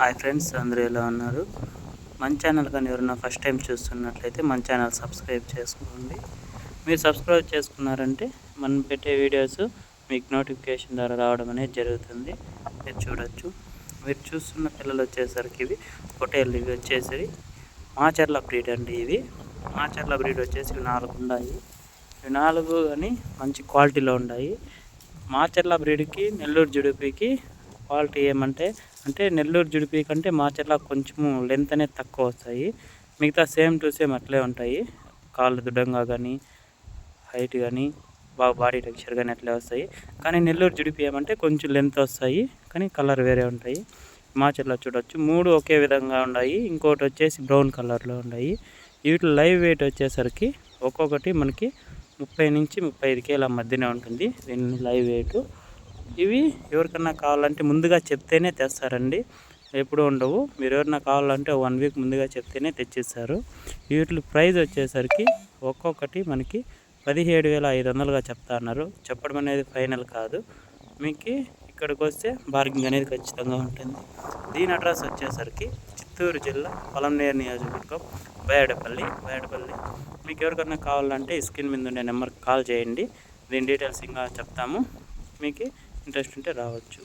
Hi friends అందరూ ఎలా ఉన్నారు? మన ఛానల్ కానీ ఎవరైనా ఫస్ట్ టైం చూస్తున్నట్లయితే మన ఛానల్ సబ్స్క్రైబ్ చేసుకోండి. మీరు సబ్స్క్రైబ్ చేసుకున్నారంటే మనం పెట్టే వీడియోస్ మీకు నోటిఫికేషన్ ద్వారా రావడం అనేది జరుగుతుంది. మీరు చూడొచ్చు. మీరు చూస్తున్న పిల్లలు వచ్చేసరికి ఇవి పొటేళ్ళు ఇవి వచ్చేసి మాచర్ల బ్రీడ్ అండి ఇవి. మాచర్ల బ్రీడ్ వచ్చేసి ఇవి నాలుగు ఉన్నాయి. ఇవి నాలుగు కానీ మంచి క్వాలిటీలో ఉన్నాయి. మాచర్ల బ్రీడ్కి నెల్లూరు జుడిపికి క్వాలిటీ ఏమంటే అంటే నెల్లూరు జుడిపి కంటే మాచర్ల కొంచెము లెంత్ అనేది తక్కువ వస్తాయి. మిగతా సేమ్ టు సేమ్ అట్లే ఉంటాయి. కాళ్ళు దుడ్డంగా కానీ హైట్ కానీ బాగా బాడీ టెక్స్చర్ కానీ అట్లే వస్తాయి. కానీ నెల్లూరు జుడిపి ఏమంటే కొంచెం లెంత్ వస్తాయి. కానీ కలర్ వేరే ఉంటాయి. మాచర్ల చూడవచ్చు మూడు ఒకే విధంగా ఉన్నాయి ఇంకోటి వచ్చేసి బ్రౌన్ కలర్లో ఉన్నాయి వీటి లైవ్ వెయిట్ వచ్చేసరికి ఒక్కొక్కటి మనకి ముప్పై నుంచి ముప్పై ఐదు కేల మధ్యనే ఉంటుంది. దీని లైవ్ వెయిట్ ఇవి ఎవరికన్నా కావాలంటే ముందుగా చెప్తేనే తెస్తారండి. ఎప్పుడు ఉండవు. మీరు ఎవరైనా కావాలంటే వన్ వీక్ ముందుగా చెప్తేనే తెచ్చిస్తారు. వీటి ప్రైస్ వచ్చేసరికి ఒక్కొక్కటి మనకి పదిహేడు వేల ఐదు వందలుగా చెప్తా అన్నారు. చెప్పడం అనేది ఫైనల్ కాదు. మీకు ఇక్కడికి వస్తే బార్గింగ్ అనేది ఖచ్చితంగా ఉంటుంది. దీని అడ్రస్ వచ్చేసరికి చిత్తూరు జిల్లా పొలంనేరు నియోజకవర్గం బయాడపల్లి బయాడపల్లి. మీకు ఎవరికన్నా కావాలంటే స్క్రీన్ మీద ఉండే నెంబర్కి కాల్ చేయండి. దీని డీటెయిల్స్ ఇంకా చెప్తాము. మీకు ఇంట్రెస్ట్ ఉంటే రావచ్చు.